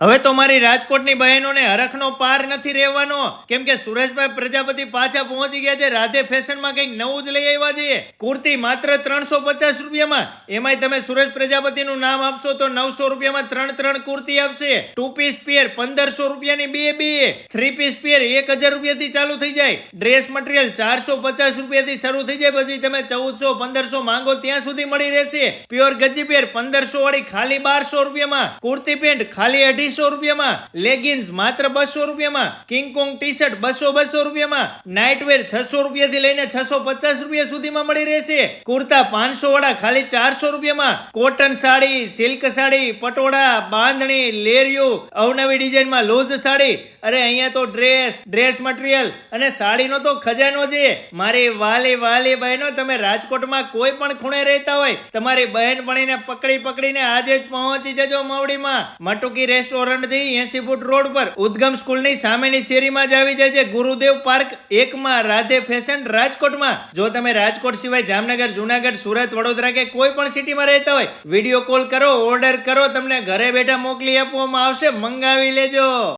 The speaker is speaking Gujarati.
હવે તો મારી રાજકોટની બહેનોને હરખનો પાર નથી રહેવાનો. કેમ કે સુરેશભાઈ પ્રજાપતિ પાછા પહોંચી ગયા છે, રાધે ફેશનમાં કંઈક નવું જ લઈ આવ્યા છીએ. કુર્તી માત્ર ત્રણસો પચાસ રૂપિયામાં. એમાંય તમે સુરેશ પ્રજાપતિનું નામ આપશો તો નવસો રૂપિયામાં ત્રણ ત્રણ કુર્તી આપશે. ટુ પીસ પિયર પંદરસો રૂપિયાની બે બે. થ્રી પીસ પિયર એક હજાર રૂપિયાથી ચાલુ થઈ જાય. ડ્રેસ મટીરિયલ ચારસો પચાસ રૂપિયાથી શરૂ થઈ જાય. પછી તમે ચૌદસો, પંદરસો માંગો ત્યાં સુધી મળી રહેશે. પ્યોર ગજી પેર પંદરસો વાળી ખાલી બારસો રૂપિયામાં. કુર્તી પેન્ટ ખાલી અઢીસો રૂપિયામાં લેગિન્સ માત્ર બસો રૂપિયામાં કિંગ કોંગ ટી શર્ટ બસો બસો રૂપિયામાં નાઇટવેર છસો રૂપિયાથી લઈને છસો પચાસ રૂપિયા સુધીમાં મળી રહેશે. કુર્તા પાંચસો વાળા, ખાલી ચારસો રૂપિયામાં કોટન સાડી સિલ્ક સાડી, પટોળા, બાંધણી, લેરિયું, અવનવી ડિઝાઇનમાં લૂઝ સાડી, અરે અહીંયા તો ડ્રેસ ડ્રેસ મટીરિયલ અને સાડીનો તો ખજાનો છે. મારી વાલી વાલી બહેનો, તમે રાજકોટમાં કોઈ પણ ખૂણે રહેતા હોય, તમારી બહેન ભણીને પકડી પકડીને આજે જ પહોંચી જજો મવડીમાં. મટુકી રેસ્ટોરન્ટ થી એસી ફૂટ રોડ પર ઉદ્ગમ સ્કૂલની સામેની શેરીમાં જ આવી જાય છે ગુરુદેવ પાર્ક એકમાં રાધે ફેશન રાજકોટમાં. જો તમે રાજકોટ સિવાય જામનગર, જુનાગઢ, સુરત, વડોદરા કે કોઈ પણ સિટીમાં રહેતા હોય, વીડિયો કોલ કરો, ઓર્ડર કરો, તમને ઘરે બેઠા મોકલી આપવામાં આવશે, મંગાવી લેજો.